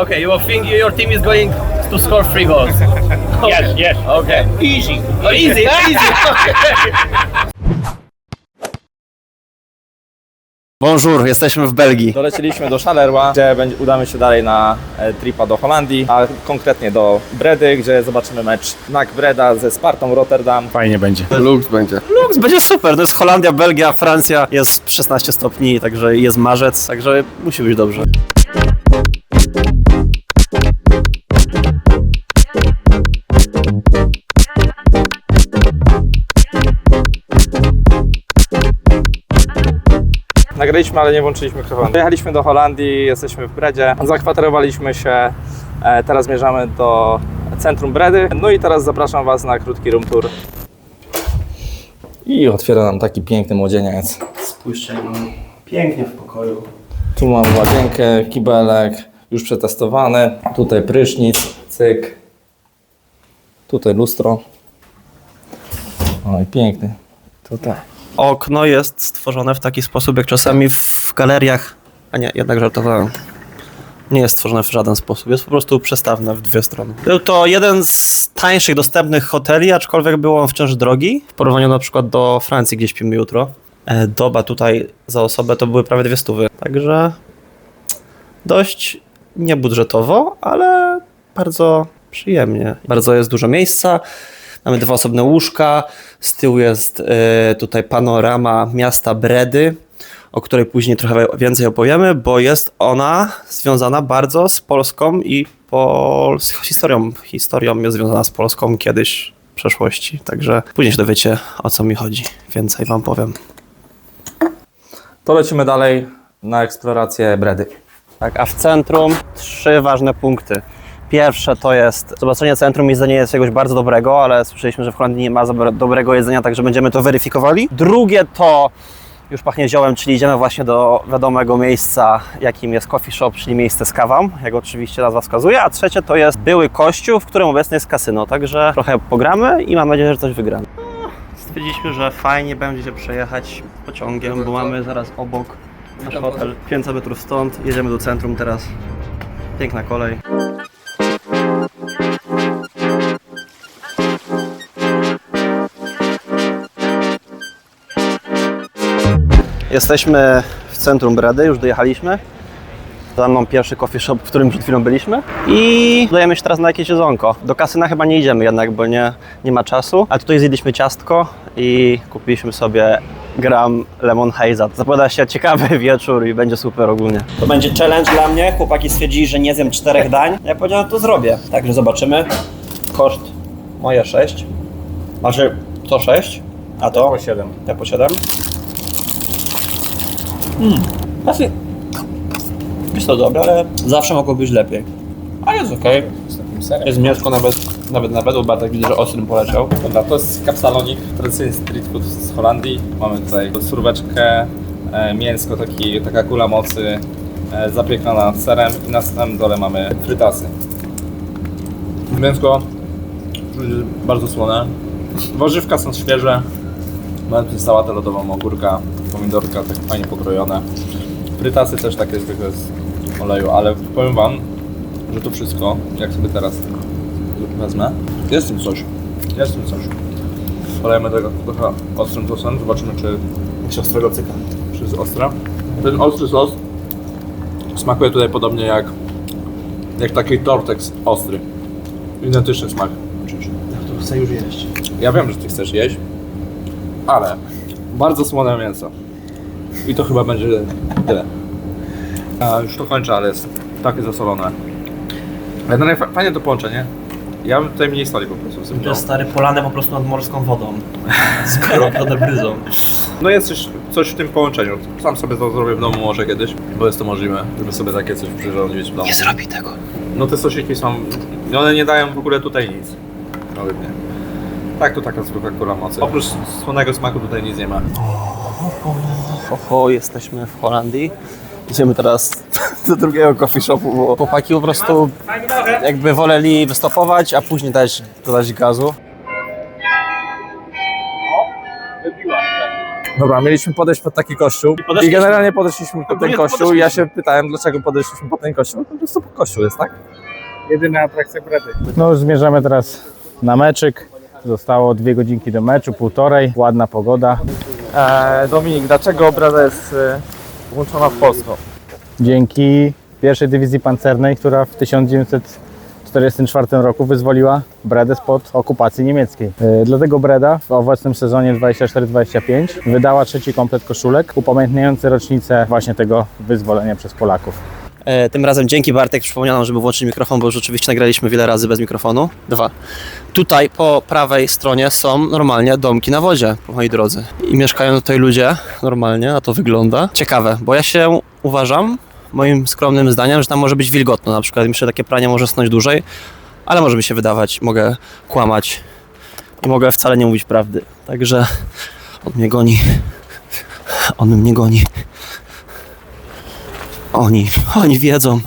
Okay. You think your team is going to score three goals? Yes, yes. Okay. Easy. Oh, easy, easy. Bonjour, jesteśmy w Belgii. Doleciliśmy do Charleroi, gdzie będzie, udamy się dalej na e, tripa do Holandii, a konkretnie do Bredy, gdzie zobaczymy mecz NAC Breda ze Spartą Rotterdam. Fajnie będzie. Lux będzie. Lux, będzie super. To jest Holandia, Belgia, Francja. Jest 16 stopni, także jest marzec, także musi być dobrze. Nagraliśmy, ale nie włączyliśmy mikrofonu. Jechaliśmy do Holandii, jesteśmy w Bredzie, zakwaterowaliśmy się, e, teraz zmierzamy do centrum Bredy. No i teraz zapraszam Was na krótki room tour. I otwiera nam taki piękny młodzieniec. Spójrzcie, no, pięknie w pokoju. Tu mam łazienkę, kibelek, już przetestowany. Tutaj prysznic, cyk. Tutaj lustro. Oj, piękny. Tutaj. Okno jest stworzone w taki sposób, jak czasami w galeriach. A nie, jednak żartowałem. Nie jest stworzone w żaden sposób, jest po prostu przestawne w dwie strony. Był to jeden z tańszych dostępnych hoteli, aczkolwiek był on wciąż drogi. W porównaniu na przykład do Francji, gdzie śpimy jutro. E, Doba tutaj za osobę to były prawie dwie stówy. Także dość niebudżetowo, ale bardzo przyjemnie. Bardzo jest dużo miejsca. Mamy dwa osobne łóżka. Z tyłu jest e, tutaj panorama miasta Bredy, o której później trochę więcej opowiemy, bo jest ona związana bardzo z Polską i historią. Historią jest związana z Polską kiedyś w przeszłości. Także później się dowiecie o co mi chodzi. Więcej wam powiem. To lecimy dalej na eksplorację Bredy. Tak, a w centrum trzy ważne punkty. Pierwsze to jest zobaczenie centrum i jedzenie jest czegoś bardzo dobrego, ale słyszeliśmy, że w Holandii nie ma dobrego jedzenia, także będziemy to weryfikowali. Drugie to już pachnie ziołem, czyli idziemy właśnie do wiadomego miejsca, jakim jest coffee shop, czyli miejsce z kawą, jak oczywiście nazwa wskazuje. A trzecie to jest były kościół, w którym obecnie jest kasyno, także trochę pogramy i mam nadzieję, że coś wygramy. Stwierdziliśmy, że fajnie będzie się przejechać pociągiem, bo mamy zaraz obok nasz hotel 500 metrów stąd. Jedziemy do centrum teraz. Piękna kolej. Jesteśmy w centrum Bredy, już dojechaliśmy. Za mną pierwszy coffee shop, w którym przed chwilą byliśmy. I dajemy się teraz na jakieś jedzonko. Do kasyna chyba nie idziemy jednak, bo nie, nie ma czasu. A tutaj zjedliśmy ciastko i kupiliśmy sobie gram lemon haze'a. Zapowiada się ciekawy wieczór i będzie super ogólnie. To będzie challenge dla mnie. Chłopaki stwierdzili, że nie zjem czterech dań. Ja powiedziałem, to zrobię. Także zobaczymy. Koszt moje 6. Znaczy, to 6, a to? Po 7. Ja po 7. Mm. Znaczy, jest to dobre, ale zawsze mogło być lepiej. A jest okej. Jest mięsko nawet, nawet na według Bartek widzę, że ostrym poleciał. Dobra, to jest kapsalonik, tradycyjny street food z Holandii. Mamy tutaj surweczkę, e, mięsko, taki, taka kula mocy, e, zapiekana serem i na samym dole mamy frytasy. Mięsko bardzo słone. Warzywka są świeże. Tu sałatę lodową, ogórka, pomidorka, tak fajnie pokrojone. Frytasy też takie zwykłe z oleju, ale powiem Wam, że to wszystko, jak sobie teraz wezmę, jest w tym coś. Jest w tym coś. Olejemy tego trochę ostrym sosem, zobaczymy czy, Jeszcze ostrego cyka. czy jest ostra. Ten ostry sos smakuje tutaj podobnie jak, jak taki tortex ostry. Identyczny smak. Ja to chcę już jeść. Ja wiem, że Ty chcesz jeść, ale bardzo słone mięso. I to chyba będzie tyle. A już to kończę, ale jest takie zasolone. Generalnie fa- fajnie to połączenie. Ja bym tutaj mniej soli po prostu To jest stary polane po prostu nad morską wodą. Z krokodobryzą. No jest coś, coś w tym połączeniu. Sam sobie to zrobię w domu może kiedyś, bo jest to możliwe, żeby sobie takie coś przyrządzić w domu. Nie zrobi tego. No te sosiki są... One nie dają w ogóle tutaj nic. Nawet nie. Tak, to taka zwykła kula mocy. Oprócz słonego smaku tutaj nic nie ma. Oho, jesteśmy w Holandii. Idziemy teraz do drugiego coffee shopu, bo chłopaki po prostu jakby woleli wystopować, a później dać, dodać gazu. Dobra, mieliśmy podejść pod taki kościół i, podeszliśmy. generalnie podeszliśmy pod ten Ogólnie kościół i ja się pytałem, dlaczego podeszliśmy pod ten kościół. Po prostu pod kościół jest, tak? Jedyna atrakcja Bredy. No już zmierzamy teraz na meczyk. Zostało dwie godzinki do meczu, półtorej, ładna pogoda. Eee, Dominik, dlaczego obraza jest e, włączona w polską? Dzięki pierwszej dywizji pancernej, która w 1944 roku wyzwoliła Bredę spod okupacji niemieckiej. E, Dlatego Breda w obecnym sezonie 24-25 wydała trzeci komplet koszulek upamiętniający rocznicę właśnie tego wyzwolenia przez Polaków. E, tym razem dzięki Bartek przypomniał nam, żeby włączyć mikrofon, bo rzeczywiście nagraliśmy wiele razy bez mikrofonu. Dwa. Tutaj po prawej stronie są normalnie domki na wodzie, moi drodzy. I mieszkają tutaj ludzie normalnie, a to wygląda. Ciekawe, bo ja się uważam, moim skromnym zdaniem, że tam może być wilgotno. Na przykład myślę, że takie pranie może snąć dłużej, ale może mi się wydawać, mogę kłamać i mogę wcale nie mówić prawdy. Także on mnie goni. On mnie goni. Oni, oni wiedzą.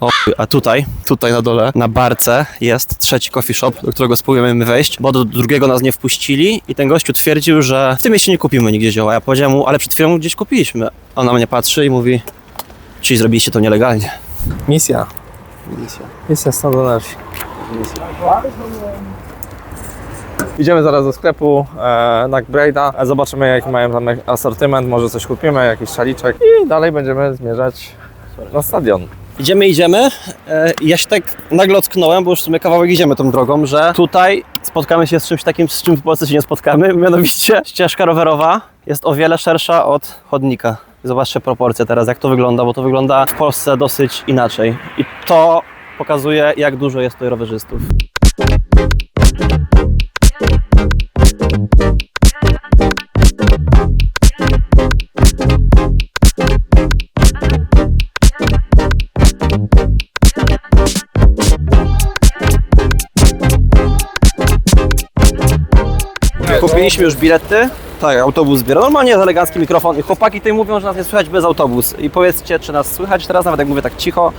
O, a tutaj, tutaj na dole, na barce jest trzeci coffee shop, do którego spróbujemy wejść, bo do drugiego nas nie wpuścili i ten gościu twierdził, że w tym mieście nie kupimy nigdzie zioła. Ja powiedziałem mu, ale przed chwilą gdzieś kupiliśmy. On na mnie patrzy i mówi, czyli zrobiliście to nielegalnie. Misja. Misja stąd do Idziemy zaraz do sklepu e, na Braida, e, zobaczymy jaki mają tam asortyment, może coś kupimy, jakiś szaliczek i dalej będziemy zmierzać na stadion. Idziemy, idziemy. E, Ja się tak nagle ocknąłem, bo już w sumie kawałek idziemy tą drogą, że tutaj spotkamy się z czymś takim, z czym w Polsce się nie spotkamy. Mianowicie ścieżka rowerowa jest o wiele szersza od chodnika. Zobaczcie proporcje teraz, jak to wygląda, bo to wygląda w Polsce dosyć inaczej. I to pokazuje, jak dużo jest tutaj rowerzystów. Kupiliśmy już bilety. Tak, autobus zbiera. Normalnie jest elegancki mikrofon. I chłopaki tutaj mówią, że nas nie słychać bez autobus. I powiedzcie, czy nas słychać teraz, nawet jak mówię tak cicho,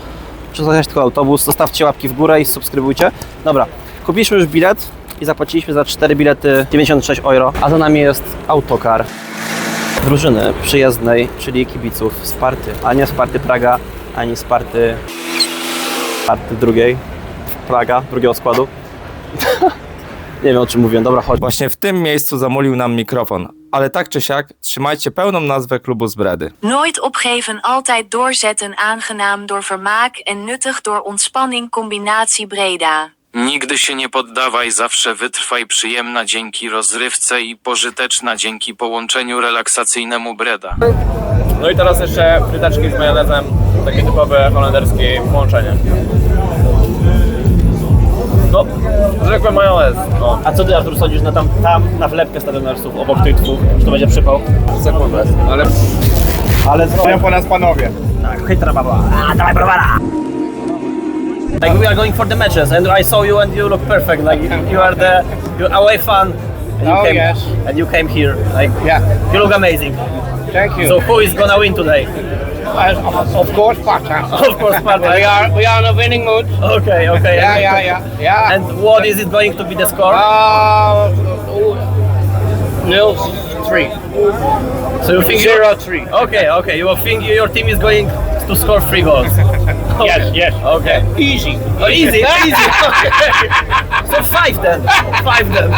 czy słychać tylko autobus. Zostawcie łapki w górę i subskrybujcie. Dobra, kupiliśmy już bilet i zapłaciliśmy za 4 bilety 96 euro, a za nami jest autokar drużyny przyjezdnej, czyli kibiców Sparty, a nie Sparty Praga, ani Sparty Sparty drugiej, Praga, drugiego składu. nie wiem o czym mówię, dobra, chodź. Właśnie w tym miejscu zamulił nam mikrofon, ale tak czy siak trzymajcie pełną nazwę klubu z Bredy. Nooit opgeven, altijd doorzetten, aangenaam door vermaak en nuttig door ontspanning, combinatie Breda. Nigdy się nie poddawaj, zawsze wytrwaj przyjemna dzięki rozrywce i pożyteczna dzięki połączeniu relaksacyjnemu Breda. No i teraz jeszcze fryteczki z majonezem, takie typowe holenderskie połączenie. No, zwykły majonez. No, A co ty Artur sądzisz na tam, tam na wlepkę stadionarsów obok tych dwóch? Czy to będzie przypał? sekundę. Ale Ale Stoją po nas panowie. Tak, chytra baba. A, dawaj browara! Like we are going for the matches and I saw you and you look perfect. Like you, you are the you away fan. And you Oh, came, yes. And you came here. Like Yeah. you look amazing. Thank you. So who is gonna win today? Of, of course, Sparta. Of course, Sparta. we are we are in a winning mood. Okay, okay. Yeah, yeah, yeah, yeah. And what is it going to be the score? uh, nil three. so you think Zero three. Okay, okay. You think your team is going to score three goals? Yes, yes. Okay. Easy. Oh, easy, easy. Okay. So five then. Five then.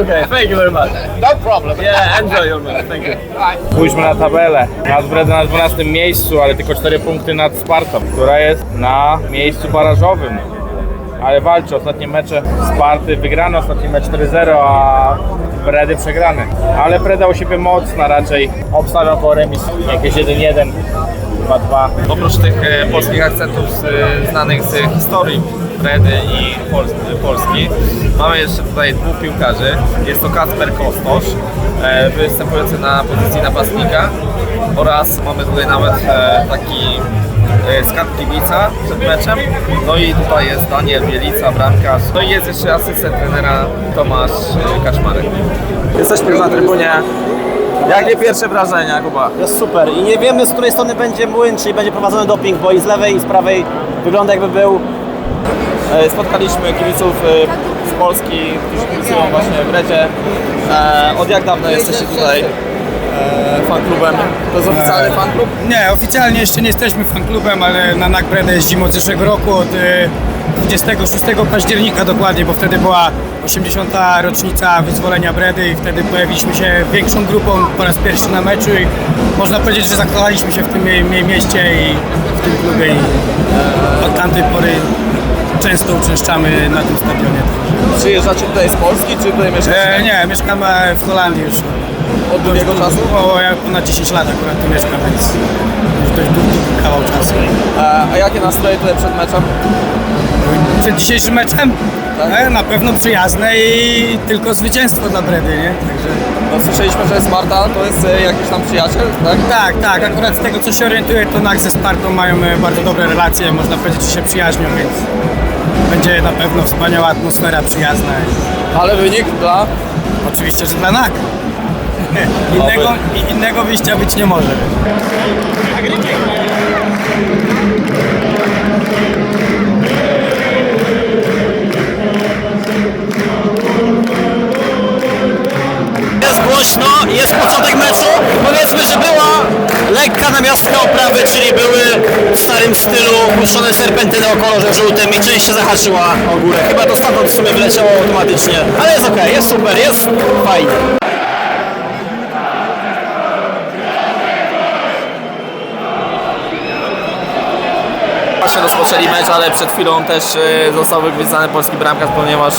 Okay, thank you very much. No problem. Yeah, enjoy your match. Thank you. Spójrzmy na tabelę. Nas Breda na 12 miejscu, ale tylko 4 punkty nad Spartą, która jest na miejscu barażowym. Ale walczy ostatnie mecze Sparty wygrane, ostatni mecz 4-0, a Bredy przegrany. Ale Breda u siebie mocna raczej. Obstawiam po remis jakieś 1-1, 2-2. oprócz tych e, polskich akcentów e, znanych z historii Bredy i Pols Polski, mamy jeszcze tutaj dwóch piłkarzy. Jest to Kasper Kostosz, e, występujący na pozycji napastnika oraz mamy tutaj nawet e, taki e, skarb kibica przed meczem. No i tutaj jest Daniel Bielica, bramkarz. No i jest jeszcze asystent trenera Tomasz e, Kaczmarek. Jesteśmy na trybunie. Jakie pierwsze wrażenia, Kuba? Jest super i nie wiemy z której strony będzie młyn, czyli będzie prowadzony doping, bo i z lewej i z prawej wygląda jakby był E, Spotkaliśmy kibiców e, Polski, którzy kibicują właśnie w Redzie. E, od jak dawna jesteście tutaj fanklubem? To jest oficjalny fanklub? Nie, oficjalnie jeszcze nie jesteśmy fanklubem, ale na Nagbredę jeździmy od zeszłego roku, od 26 października dokładnie, bo wtedy była 80. rocznica wyzwolenia Bredy i wtedy pojawiliśmy się większą grupą po raz pierwszy na meczu i można powiedzieć, że zakochaliśmy się w tym mie- mie- mieście i w tym klubie i e, od tamtej pory często uczęszczamy na tym stadionie. Przyjeżdżacie tutaj z Polski, czy tutaj mieszkacie E, nie, mieszkamy w Holandii już od długiego czasu? o, ja ponad 10 lat akurat tu mieszkam, więc już dość długi kawał czasu. E, a jakie nastroje tutaj przed meczem? Przed dzisiejszym meczem e, na pewno przyjazne i tylko zwycięstwo dla Bredy, nie? Także... No, słyszeliśmy, że Sparta to jest e, jakiś tam przyjaciel, tak? Tak, tak, akurat z tego co się orientuję, to NAK ze Spartą mają e, bardzo dobre relacje, można powiedzieć, że się przyjaźnią, więc będzie na pewno wspaniała atmosfera przyjazna. Ale wynik dla... Oczywiście, że dla NAK. Innego, i- innego wyjścia być nie może. Głośno, jest początek meczu. Powiedzmy, że była lekka namiastka oprawy, czyli były w starym stylu puszczone serpentyny o kolorze żółtym i część się zahaczyła o górę. Chyba to stamtąd w sumie wyleciało automatycznie. Ale jest okej, jest super, jest fajnie. Właśnie rozpoczęli mecz, ale przed chwilą też e, został wygwizdany polski bramkarz, ponieważ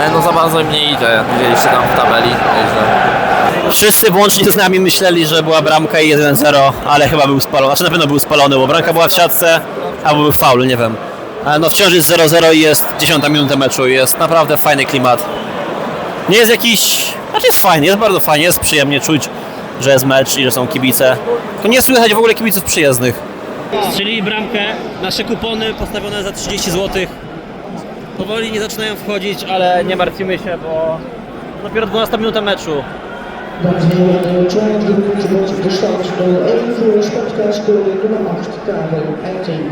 e, no za bardzo im nie idzie. Widzieliście tam w tabeli. Także Wszyscy włącznie z nami myśleli, że była bramka i 1-0, ale chyba był spalony. Znaczy na pewno był spalony, bo bramka była w siatce, albo był faul, nie wiem. No wciąż jest 0-0 i jest 10 minuta meczu jest naprawdę fajny klimat. Nie jest jakiś... Znaczy jest fajny, jest bardzo fajnie, jest przyjemnie czuć, że jest mecz i że są kibice. To nie słychać w ogóle kibiców przyjezdnych. Strzelili bramkę, nasze kupony postawione za 30 zł. Powoli nie zaczynają wchodzić, ale nie martwimy się, bo dopiero 12 minuta meczu. Dames en heren, André Tromp doet de stad de 1 voor sportkaartspeler nummer 8, Karel Eiting.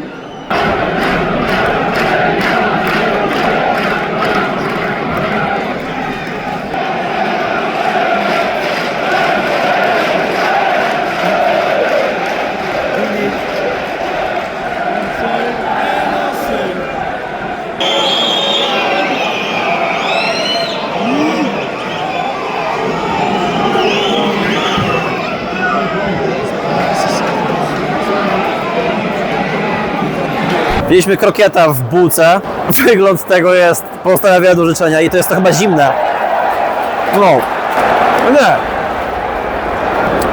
Mieliśmy krokieta w bułce. Wygląd tego jest pozostawia do życzenia i to jest to chyba zimne. No. No nie.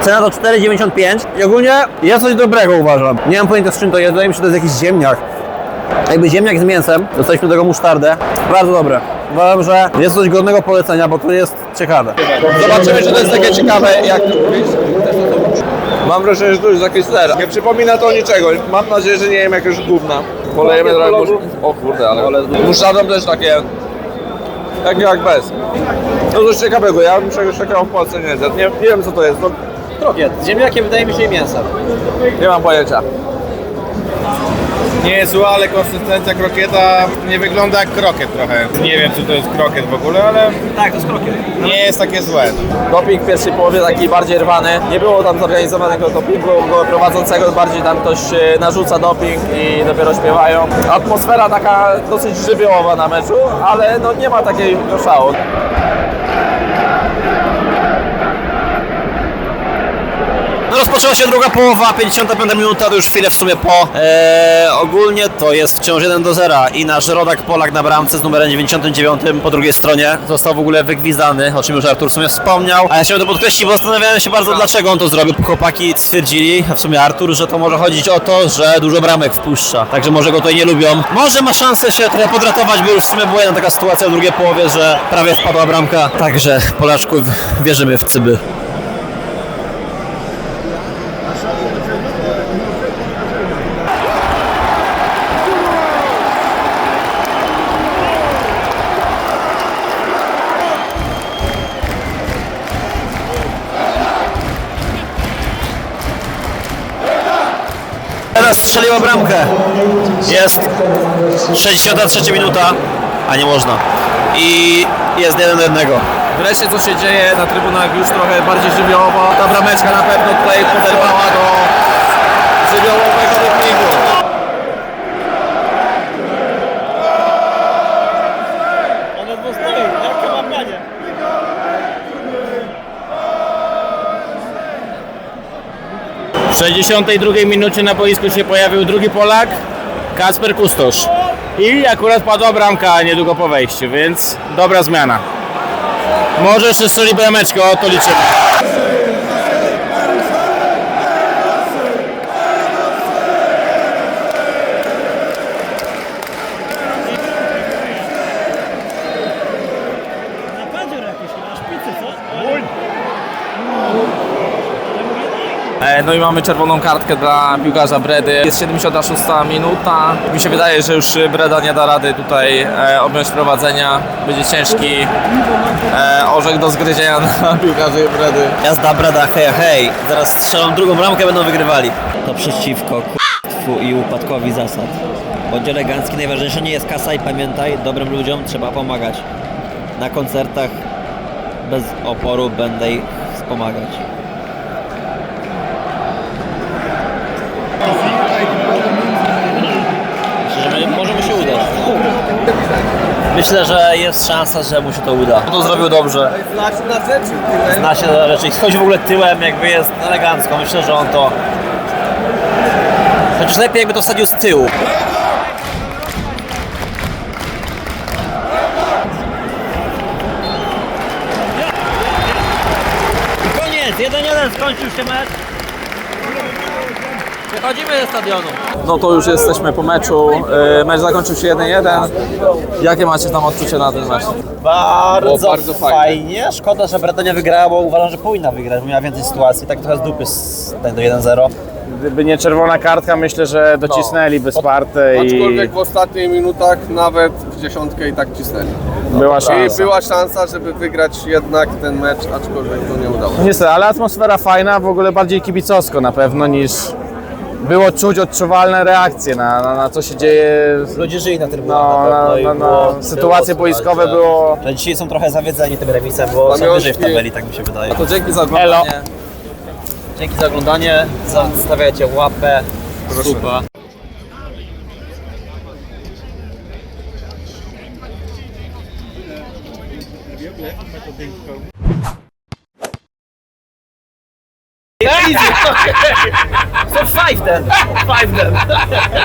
Cena to 4,95 i ogólnie jest coś dobrego uważam. Nie mam pojęcia z czym to jest, wydaje mi się, że to jest jakiś ziemniak. Jakby ziemniak z mięsem, dostaliśmy do tego musztardę. Bardzo dobre. Uważam, że jest coś godnego polecenia, bo to jest ciekawe. zobaczymy, czy to jest takie ciekawe, jak to mówisz. Mam wrażenie, że to jest za Chrysler'a. Nie przypomina to niczego. Mam nadzieję, że nie wiem jakiegoś gówna. Polejemy trochę musz... O kurde, ale musztardą też takie... Jak jak bez. No coś ciekawego, ja bym czegoś takiego w Polsce nie zjadł. Nie, nie wiem co to jest, no. Z ziemniakiem wydaje mi się i mięsem. nie mam pojęcia. Nie jest zła, ale konsystencja krokieta nie wygląda jak krokiet trochę. Nie wiem, czy to jest krokiet w ogóle, ale Tak, to jest krokiet. nie jest takie złe. Doping w pierwszej połowie taki bardziej rwany. Nie było tam zorganizowanego dopingu go prowadzącego, bardziej tam ktoś e, narzuca doping i dopiero śpiewają. Atmosfera taka dosyć żywiołowa na meczu, ale no nie ma takiego szału. No rozpoczęła się druga połowa, 55 minuta, to już chwilę w sumie po. Eee, ogólnie to jest wciąż 1 do 0 i nasz rodak Polak na bramce z numerem 99 po drugiej stronie został w ogóle wygwizdany, o czym już Artur w sumie wspomniał. A ja chciałem to podkreślić, bo zastanawiałem się bardzo dlaczego on to zrobił. Chłopaki stwierdzili, a w sumie Artur, że to może chodzić o to, że dużo bramek wpuszcza. Także może go tutaj nie lubią. Może ma szansę się trochę podratować, bo już w sumie była jedna taka sytuacja w drugiej połowie, że prawie wpadła bramka. Także Polaczków wierzymy w cyby. Strzeliła bramkę. Jest 63 minuta. a nie można. I jest jeden do jednego. Wreszcie co się dzieje na trybunach już trochę bardziej żywiołowo. Ta brameczka na pewno tutaj poderwała do żywiołowego dopingu. 62 minucie na boisku się pojawił drugi Polak, Kasper Kustosz. I akurat padła bramka niedługo po wejściu, więc dobra zmiana. Może jeszcze strzeli brameczkę, o to liczymy. E, No i mamy czerwoną kartkę dla piłkarza Bredy. Jest 76 minuta. Mi się wydaje, że już Breda nie da rady tutaj e, objąć prowadzenia. Będzie ciężki e, orzech do zgryzienia dla piłkarzy Bredy. Jazda Breda, hej, hej. Zaraz strzelą drugą bramkę, będą wygrywali. To przeciwko k***twu i upadkowi zasad. Bądź elegancki, najważniejsze nie jest kasa i pamiętaj, dobrym ludziom trzeba pomagać. Na koncertach bez oporu będę ich wspomagać. Myślę, że może mu się udać. Myślę, że jest szansa, że mu się to uda. To zrobił dobrze. Zna się na rzeczy. Chodzi w ogóle tyłem, jakby jest elegancko. Myślę, że on to. Chociaż lepiej jakby to wsadził z tyłu. Koniec! 1-1 skończył się mecz. Przechodzimy ze stadionu. No to już jesteśmy po meczu. E, Mecz zakończył się 1-1. Jakie macie tam odczucie na ten mecz? Bardzo, O, bardzo fajnie. fajnie. Szkoda, że Breda nie wygrała, bo uważam, że powinna wygrać, bo miała więcej sytuacji. Tak trochę z dupy z do 1-0. Gdyby nie czerwona kartka, myślę, że docisnęliby Spartę i Aczkolwiek w ostatnich minutach nawet w dziesiątkę i tak cisnęli. była I szansa. była szansa, żeby wygrać jednak ten mecz, aczkolwiek to nie udało. No Niestety, ale atmosfera fajna, w ogóle bardziej kibicowsko na pewno niż było czuć odczuwalne reakcje na, na, na co się dzieje. Ludzie żyli na trybunach No, na no, no, było, no. Sytuacje było boiskowe że- było- Że dzisiaj są trochę zawiedzeni tym remisem, bo są wyżej w tabeli, tak mi się wydaje. To dzięki za oglądanie. Dzięki za oglądanie, zostawiajcie łapę, suba. Easy. So five then. Five then.